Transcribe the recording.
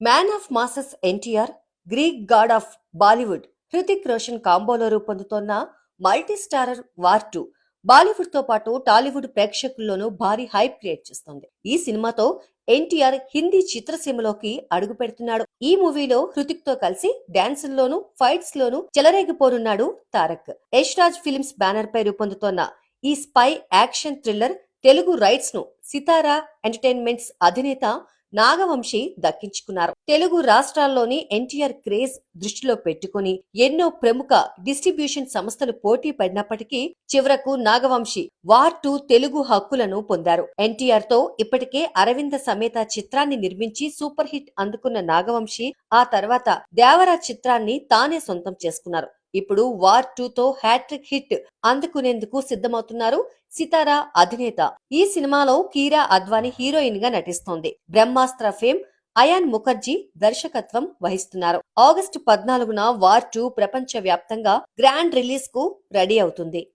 Man of masses NTR Greek god of Bollywood Hrithik Roshan కాంబోలో రూపొందుతోన్న multi starrer war two బాలీవుడ్తో పాటు టాలీవుడ్ ప్రేక్షకుల్లోనూ భారీ hype create చేస్తోంది. ఈ సినిమాతో ఎన్టీఆర్ హిందీ చిత్రసీమలోకి అడుగు పెడుతున్నాడు. ఈ మూవీలో హృతిక్తో కలిసి డాన్సుల్లోనూ ఫైట్స్ లోనూ చెలరేగిపోనున్నాడు తారక్. యష్ రాజ్ ఫిల్మ్స్ బ్యానర్ పై రూపొందుతోన్న ఈ స్పై యాక్షన్ థ్రిల్లర్ తెలుగు రైట్స్ను సితారా ఎంటర్టైన్మెంట్స్ అధినేత నాగవంశి దక్కించుకున్నారు. తెలుగు రాష్ట్రాల్లోని ఎన్టీఆర్ క్రేజ్ దృష్టిలో పెట్టుకుని ఎన్నో ప్రముఖ డిస్ట్రిబ్యూషన్ సంస్థలు పోటీ పడినప్పటికీ చివరకు నాగవంశి వార్ టూ తెలుగు హక్కులను పొందారు. ఎన్టీఆర్తో ఇప్పటికే అరవింద సమేత చిత్రాన్ని నిర్మించి సూపర్ హిట్ అందుకున్న నాగవంశి ఆ తర్వాత దేవరా చిత్రాన్ని తానే సొంతం చేసుకున్నారు. ఇప్పుడు వార్ టూతో హ్యాట్రిక్ హిట్ అందుకునేందుకు సిద్ధమవుతున్నారు సితారా అధినేత. ఈ సినిమాలో కీరా అద్వాని హీరోయిన్గా నటిస్తోంది. బ్రహ్మాస్త్ర ఫేమ్ అయాన్ ముఖర్జీ దర్శకత్వం వహిస్తున్నారు. ఆగస్టు పద్నాలుగున వార్ టూ ప్రపంచ వ్యాప్తంగా గ్రాండ్ రిలీజ్కు రెడీ అవుతుంది.